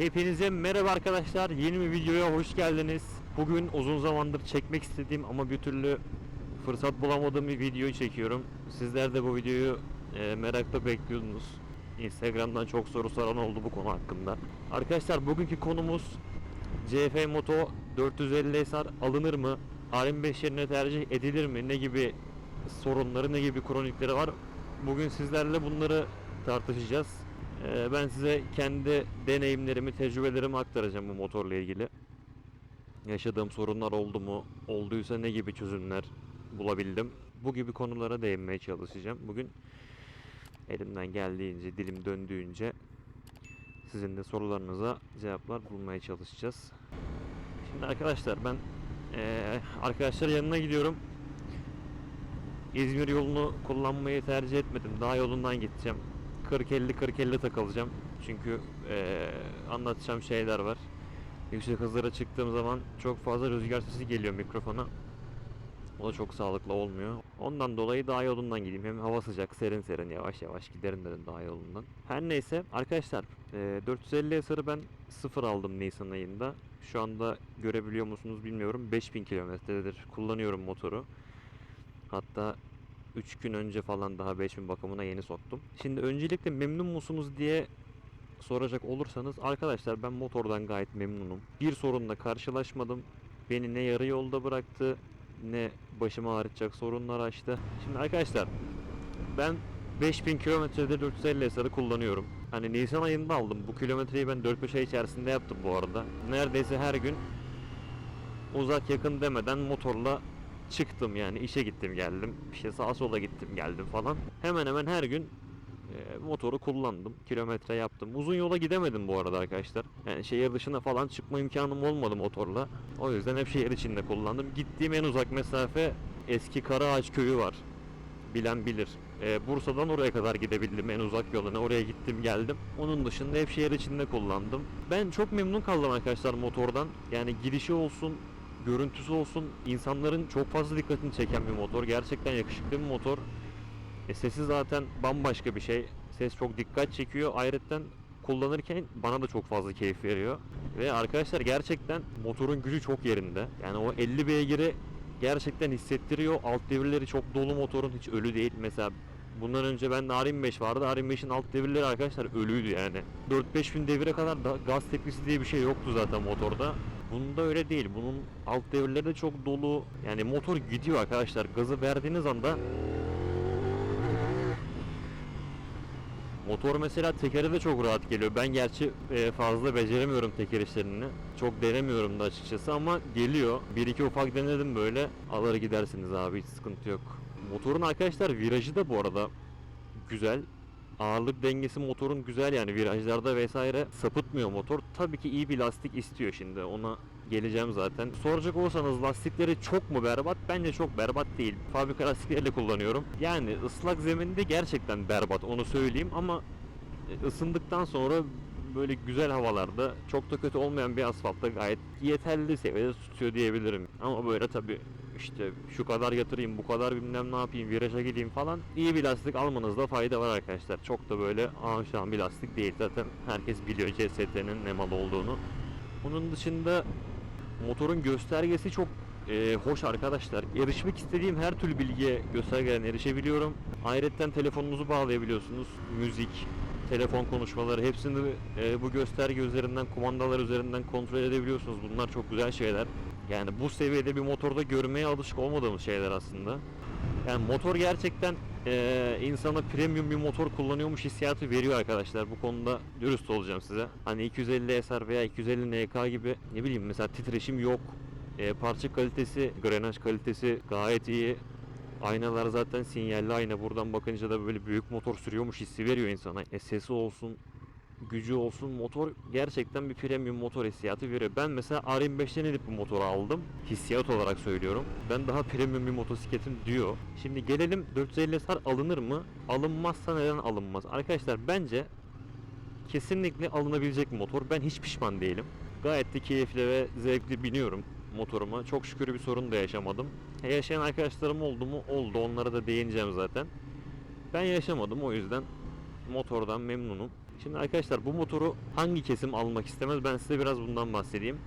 Hepinize merhaba arkadaşlar. Yeni bir videoya hoş geldiniz. Bugün uzun zamandır çekmek istediğim ama bir türlü fırsat bulamadığım bir videoyu çekiyorum. Sizler de bu videoyu e, merakla bekliyordunuz. Instagram'dan çok soru soran oldu bu konu hakkında. Arkadaşlar bugünkü konumuz CF Moto 450 SR alınır mı? RM5 yerine tercih edilir mi? Ne gibi sorunları, ne gibi kronikleri var? Bugün sizlerle bunları tartışacağız. Ee, ben size kendi deneyimlerimi, tecrübelerimi aktaracağım bu motorla ilgili. Yaşadığım sorunlar oldu mu? Olduysa ne gibi çözümler bulabildim? Bu gibi konulara değinmeye çalışacağım. Bugün elimden geldiğince, dilim döndüğünce sizin de sorularınıza cevaplar bulmaya çalışacağız. Şimdi arkadaşlar ben eee arkadaşlar yanına gidiyorum. İzmir yolunu kullanmayı tercih etmedim. Dağ yolundan gideceğim. 40-50-40-50 takılacağım. Çünkü eee, anlatacağım şeyler var. Yüksek hızlara çıktığım zaman çok fazla rüzgar sesi geliyor mikrofona. O da çok sağlıklı olmuyor. Ondan dolayı dağ yolundan gideyim. Hem hava sıcak, serin serin yavaş yavaş giderim dedim dağ yolundan. Her neyse arkadaşlar eee 450 SR'ı ben sıfır aldım Nisan ayında. Şu anda görebiliyor musunuz bilmiyorum. 5000 kilometredir kullanıyorum motoru. Hatta 3 gün önce falan daha 5000 bakımına yeni soktum. Şimdi öncelikle memnun musunuz diye soracak olursanız arkadaşlar ben motordan gayet memnunum. Bir sorunla karşılaşmadım. Beni ne yarı yolda bıraktı ne başımı ağrıtacak sorunlar açtı. Şimdi arkadaşlar ben 5000 kilometrede 450 SR'ı kullanıyorum. Hani Nisan ayında aldım. Bu kilometreyi ben 4-5 ay içerisinde yaptım bu arada. Neredeyse her gün uzak yakın demeden motorla çıktım yani işe gittim geldim. İşte sağa sola gittim geldim falan. Hemen hemen her gün e, motoru kullandım. Kilometre yaptım. Uzun yola gidemedim bu arada arkadaşlar. Yani şehir dışına falan çıkma imkanım olmadı motorla. O yüzden hep şehir içinde kullandım. Gittiğim en uzak mesafe eski Karaağaç köyü var. Bilen bilir. E, Bursa'dan oraya kadar gidebildim en uzak yoluna. Oraya gittim geldim. Onun dışında hep şehir içinde kullandım. Ben çok memnun kaldım arkadaşlar motordan. Yani girişi olsun, görüntüsü olsun insanların çok fazla dikkatini çeken bir motor. Gerçekten yakışıklı bir motor. E, sesi zaten bambaşka bir şey. Ses çok dikkat çekiyor. Ayrıca kullanırken bana da çok fazla keyif veriyor. Ve arkadaşlar gerçekten motorun gücü çok yerinde. Yani o 50 beygiri gerçekten hissettiriyor. Alt devirleri çok dolu motorun hiç ölü değil. Mesela bundan önce bende R25 vardı. R25'in alt devirleri arkadaşlar ölüydü yani. 4-5 bin devire kadar da gaz tepkisi diye bir şey yoktu zaten motorda. Bunda öyle değil. Bunun alt devirleri de çok dolu. Yani motor gidiyor arkadaşlar. Gazı verdiğiniz anda Motor mesela tekeri de çok rahat geliyor. Ben gerçi e, fazla beceremiyorum teker işlerini. Çok denemiyorum da açıkçası ama geliyor. Bir iki ufak denedim böyle. Alır gidersiniz abi hiç sıkıntı yok. Motorun arkadaşlar virajı da bu arada güzel. Ağırlık dengesi motorun güzel yani virajlarda vesaire sapıtmıyor motor. Tabii ki iyi bir lastik istiyor şimdi ona geleceğim zaten. Soracak olursanız lastikleri çok mu berbat? Bence çok berbat değil. Fabrika lastikleriyle kullanıyorum. Yani ıslak zeminde gerçekten berbat onu söyleyeyim ama e, ısındıktan sonra böyle güzel havalarda çok da kötü olmayan bir asfaltta gayet yeterli seviyede tutuyor diyebilirim. Ama böyle tabi işte şu kadar yatırayım bu kadar bilmem ne yapayım viraja gideyim falan iyi bir lastik almanızda fayda var arkadaşlar. Çok da böyle ağışan bir lastik değil zaten herkes biliyor CST'nin ne mal olduğunu. Onun dışında motorun göstergesi çok e, hoş arkadaşlar. Erişmek istediğim her türlü bilgiye göstergeden erişebiliyorum. Ayrıca telefonunuzu bağlayabiliyorsunuz. Müzik, telefon konuşmaları hepsini e, bu gösterge üzerinden, kumandalar üzerinden kontrol edebiliyorsunuz. Bunlar çok güzel şeyler. Yani bu seviyede bir motorda görmeye alışık olmadığımız şeyler aslında. Yani motor gerçekten e, insana premium bir motor kullanıyormuş hissiyatı veriyor arkadaşlar. Bu konuda dürüst olacağım size. Hani 250 SR veya 250 NK gibi ne bileyim mesela titreşim yok. E, parça kalitesi, grenaj kalitesi gayet iyi. Aynalar zaten sinyalli ayna. Buradan bakınca da böyle büyük motor sürüyormuş hissi veriyor insana. E, sesi olsun, gücü olsun motor gerçekten bir premium motor hissiyatı veriyor. Ben mesela R25'ten edip bu motoru aldım. Hissiyat olarak söylüyorum. Ben daha premium bir motosikletim diyor. Şimdi gelelim 450 SR alınır mı? Alınmazsa neden alınmaz? Arkadaşlar bence kesinlikle alınabilecek bir motor. Ben hiç pişman değilim. Gayet de keyifli ve zevkli biniyorum motoruma. Çok şükür bir sorun da yaşamadım. E, yaşayan arkadaşlarım oldu mu? Oldu. Onlara da değineceğim zaten. Ben yaşamadım o yüzden motordan memnunum. Şimdi arkadaşlar bu motoru hangi kesim almak istemez ben size biraz bundan bahsedeyim.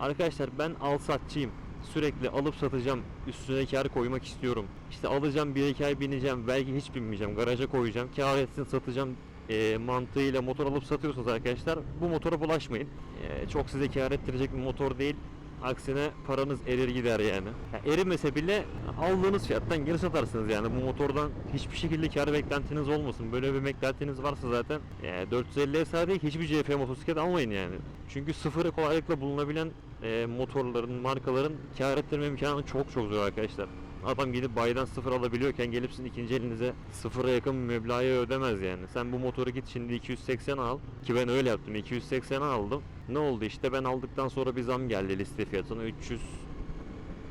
Arkadaşlar ben al satçıyım. Sürekli alıp satacağım. Üstüne kar koymak istiyorum. İşte alacağım bir iki ay bineceğim. Belki hiç binmeyeceğim. Garaja koyacağım. Kar etsin satacağım e, mantığıyla motor alıp satıyorsanız arkadaşlar bu motora bulaşmayın. E, çok size kar ettirecek bir motor değil. Aksine paranız erir gider yani. Ya erimese bile aldığınız fiyattan geri satarsınız yani. Bu motordan hiçbir şekilde kar beklentiniz olmasın. Böyle bir beklentiniz varsa zaten e, 450 SR hiçbir CF motosiklet almayın yani. Çünkü sıfırı kolaylıkla bulunabilen e, motorların, markaların kar ettirme imkanı çok çok zor arkadaşlar. Adam gidip bayiden sıfır alabiliyorken gelip sizin ikinci elinize sıfıra yakın meblağı ödemez yani. Sen bu motoru git şimdi 280 al. Ki ben öyle yaptım 280 aldım. Ne oldu işte ben aldıktan sonra bir zam geldi liste fiyatına 300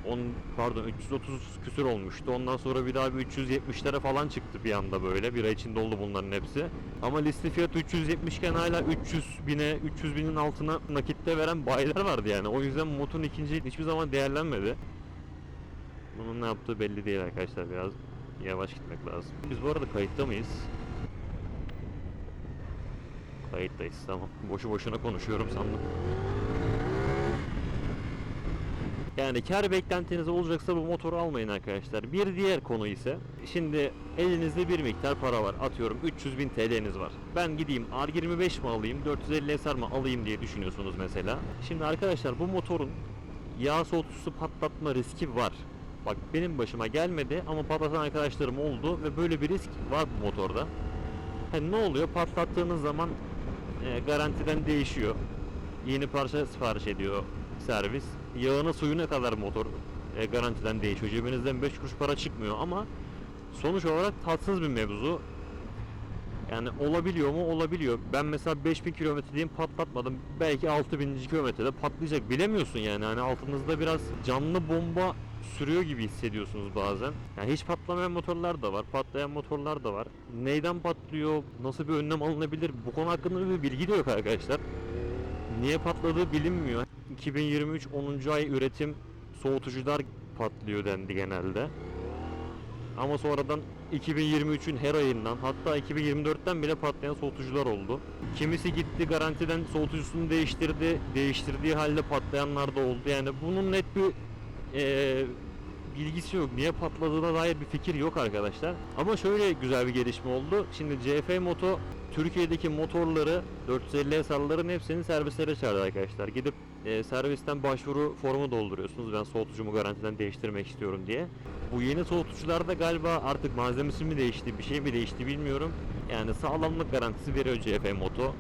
10 pardon 330 küsür olmuştu. Ondan sonra bir daha bir 370'lere falan çıktı bir anda böyle. Bir ay içinde oldu bunların hepsi. Ama liste fiyatı 370 iken hala 300 bine 300 binin altına nakitte veren bayiler vardı yani. O yüzden motorun ikinci hiçbir zaman değerlenmedi. Bunun ne yaptığı belli değil arkadaşlar biraz yavaş gitmek lazım. Biz bu arada kayıtta mıyız? Kayıttayız tamam. Boşu boşuna konuşuyorum sandım. Yani kar beklentiniz olacaksa bu motoru almayın arkadaşlar. Bir diğer konu ise şimdi elinizde bir miktar para var. Atıyorum 300 bin TL'niz var. Ben gideyim R25 mi alayım 450 SR mı alayım diye düşünüyorsunuz mesela. Şimdi arkadaşlar bu motorun yağ soğutucusu patlatma riski var. Bak benim başıma gelmedi ama patlatan arkadaşlarım oldu ve böyle bir risk var bu motorda. Hani ne oluyor? Patlattığınız zaman e, garantiden değişiyor. Yeni parça sipariş ediyor servis. Yağına suyuna kadar motor e, garantiden değişiyor. Cebinizden 5 kuruş para çıkmıyor ama sonuç olarak tatsız bir mevzu. Yani olabiliyor mu? Olabiliyor. Ben mesela 5000 kilometre patlatmadım. Belki 6000. kilometrede patlayacak. Bilemiyorsun yani. Hani altınızda biraz canlı bomba sürüyor gibi hissediyorsunuz bazen. Yani hiç patlamayan motorlar da var. Patlayan motorlar da var. Neyden patlıyor? Nasıl bir önlem alınabilir? Bu konu hakkında bir bilgi de yok arkadaşlar. Niye patladığı bilinmiyor. 2023 10. ay üretim soğutucular patlıyor dendi genelde. Ama sonradan 2023'ün her ayından hatta 2024'ten bile patlayan soğutucular oldu. Kimisi gitti garantiden soğutucusunu değiştirdi. Değiştirdiği halde patlayanlar da oldu. Yani bunun net bir eee, bilgisi yok. Niye patladığına dair bir fikir yok arkadaşlar. Ama şöyle güzel bir gelişme oldu. Şimdi CF Moto Türkiye'deki motorları 450 SR'ların hepsini servislere çağırdı arkadaşlar. Gidip e, servisten başvuru formu dolduruyorsunuz. Ben soğutucumu garantiden değiştirmek istiyorum diye. Bu yeni soğutucularda galiba artık malzemesi mi değişti, bir şey mi değişti bilmiyorum. Yani sağlamlık garantisi veriyor CF Moto.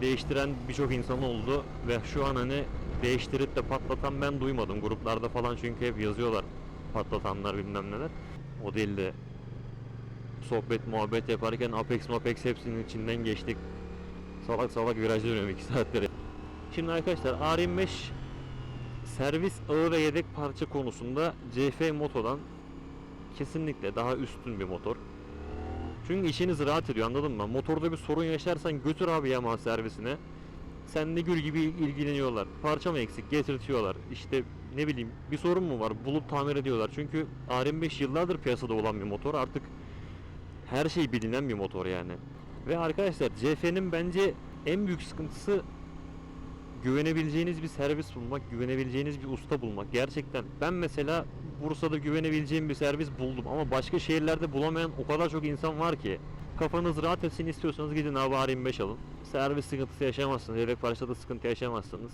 Değiştiren birçok insan oldu ve şu an hani değiştirip de patlatan ben duymadım. Gruplarda falan çünkü hep yazıyorlar patlatanlar bilmem neler. O değil de sohbet muhabbet yaparken Apex Mapex hepsinin içinden geçtik. Salak salak viraj dönüyorum 2 saatleri. Şimdi arkadaşlar R25 servis ağı ve yedek parça konusunda CF Moto'dan kesinlikle daha üstün bir motor. Çünkü işiniz rahat ediyor anladın mı? Motorda bir sorun yaşarsan götür abi Yamaha servisine. Sen de gül gibi ilgileniyorlar. Parça mı eksik getirtiyorlar. İşte ne bileyim bir sorun mu var bulup tamir ediyorlar. Çünkü R25 yıllardır piyasada olan bir motor artık her şey bilinen bir motor yani. Ve arkadaşlar CF'nin bence en büyük sıkıntısı güvenebileceğiniz bir servis bulmak, güvenebileceğiniz bir usta bulmak. Gerçekten ben mesela Bursa'da güvenebileceğim bir servis buldum ama başka şehirlerde bulamayan o kadar çok insan var ki. Kafanız rahat etsin istiyorsanız gidin abi R25 alın. Servis sıkıntısı yaşamazsınız, yedek parçada sıkıntı yaşamazsınız.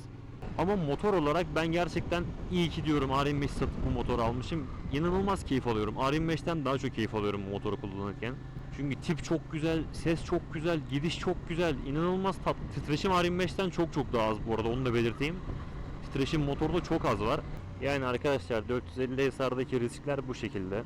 Ama motor olarak ben gerçekten iyi ki diyorum R25 satıp bu motoru almışım. İnanılmaz keyif alıyorum. R25'ten daha çok keyif alıyorum bu motoru kullanırken. Çünkü tip çok güzel, ses çok güzel, gidiş çok güzel, inanılmaz tatlı. Titreşim R25'ten çok çok daha az bu arada onu da belirteyim. Titreşim motorda çok az var. Yani arkadaşlar 450 SR'daki riskler bu şekilde.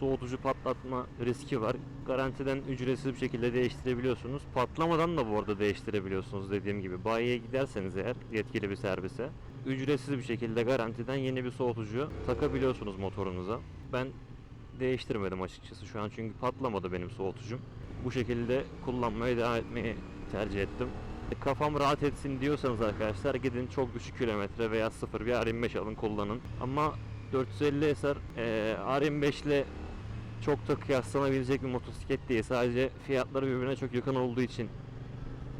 Soğutucu patlatma riski var. Garantiden ücretsiz bir şekilde değiştirebiliyorsunuz. Patlamadan da bu arada değiştirebiliyorsunuz dediğim gibi. Bayiye giderseniz eğer yetkili bir servise ücretsiz bir şekilde garantiden yeni bir soğutucu takabiliyorsunuz motorunuza. Ben değiştirmedim açıkçası şu an çünkü patlamadı benim soğutucum. Bu şekilde kullanmaya devam etmeyi tercih ettim. Kafam rahat etsin diyorsanız arkadaşlar gidin çok düşük kilometre veya sıfır bir R25 alın kullanın. Ama 450 SR e, R25 ile çok da kıyaslanabilecek bir motosiklet değil. Sadece fiyatları birbirine çok yakın olduğu için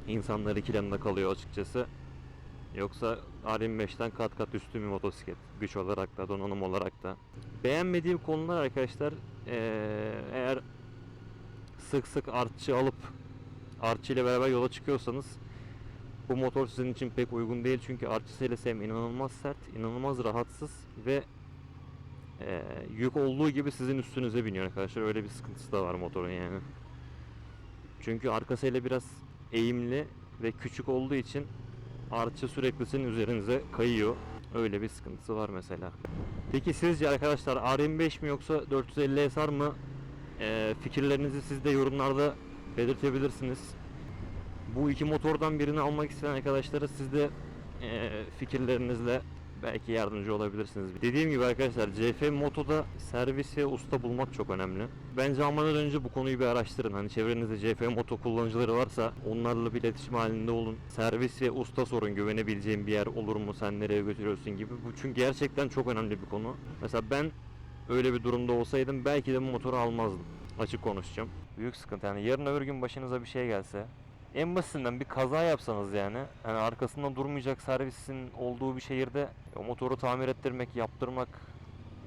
insanlar ikilemde kalıyor açıkçası. Yoksa R25'ten kat kat üstün bir motosiklet. Güç olarak da, donanım olarak da. Beğenmediğim konular arkadaşlar eee, eğer sık sık artçı alıp artçı ile beraber yola çıkıyorsanız bu motor sizin için pek uygun değil çünkü artçı selesi hem inanılmaz sert, inanılmaz rahatsız ve eee, yük olduğu gibi sizin üstünüze biniyor arkadaşlar. Öyle bir sıkıntısı da var motorun yani. Çünkü arka sele biraz eğimli ve küçük olduğu için artçı sürekli sizin üzerinize kayıyor. Öyle bir sıkıntısı var mesela. Peki sizce arkadaşlar R25 mi yoksa 450 SR mı? Eee, fikirlerinizi siz de yorumlarda belirtebilirsiniz. Bu iki motordan birini almak isteyen arkadaşlara siz de eee, fikirlerinizle belki yardımcı olabilirsiniz. Dediğim gibi arkadaşlar CF Moto'da servis ve usta bulmak çok önemli. Bence almadan önce bu konuyu bir araştırın. Hani çevrenizde CF Moto kullanıcıları varsa onlarla bir iletişim halinde olun. Servis ve usta sorun güvenebileceğim bir yer olur mu sen nereye götürüyorsun gibi. Bu çünkü gerçekten çok önemli bir konu. Mesela ben öyle bir durumda olsaydım belki de bu motoru almazdım. Açık konuşacağım. Büyük sıkıntı yani yarın öbür gün başınıza bir şey gelse en basitinden bir kaza yapsanız yani hani arkasında durmayacak servisin olduğu bir şehirde o motoru tamir ettirmek, yaptırmak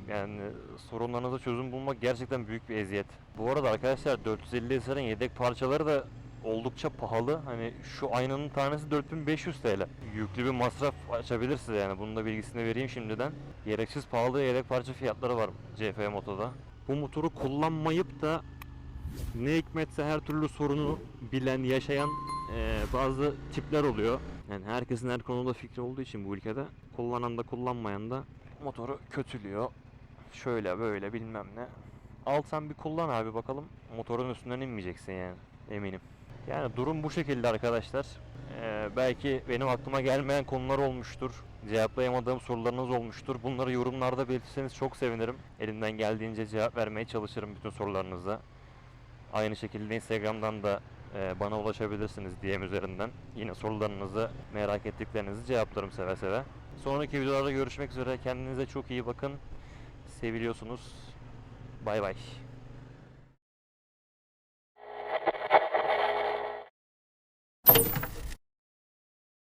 yani sorunlarınıza çözüm bulmak gerçekten büyük bir eziyet. Bu arada arkadaşlar 450 SR'ın yedek parçaları da oldukça pahalı. Hani şu aynanın tanesi 4500 TL. Yüklü bir masraf açabilir size yani. Bunun da bilgisini vereyim şimdiden. Gereksiz pahalı yedek parça fiyatları var CF Moto'da. Bu motoru kullanmayıp da ne hikmetse her türlü sorunu bilen, yaşayan eee, bazı tipler oluyor. Yani herkesin her konuda fikri olduğu için bu ülkede kullanan da kullanmayan da motoru kötülüyor. Şöyle böyle bilmem ne. Al sen bir kullan abi bakalım. Motorun üstünden inmeyeceksin yani eminim. Yani durum bu şekilde arkadaşlar. Eee, belki benim aklıma gelmeyen konular olmuştur. Cevaplayamadığım sorularınız olmuştur. Bunları yorumlarda belirtirseniz çok sevinirim. Elimden geldiğince cevap vermeye çalışırım bütün sorularınıza. Aynı şekilde Instagram'dan da e, bana ulaşabilirsiniz DM üzerinden. Yine sorularınızı, merak ettiklerinizi cevaplarım seve seve. Sonraki videolarda görüşmek üzere. Kendinize çok iyi bakın. Seviliyorsunuz. Bay bay.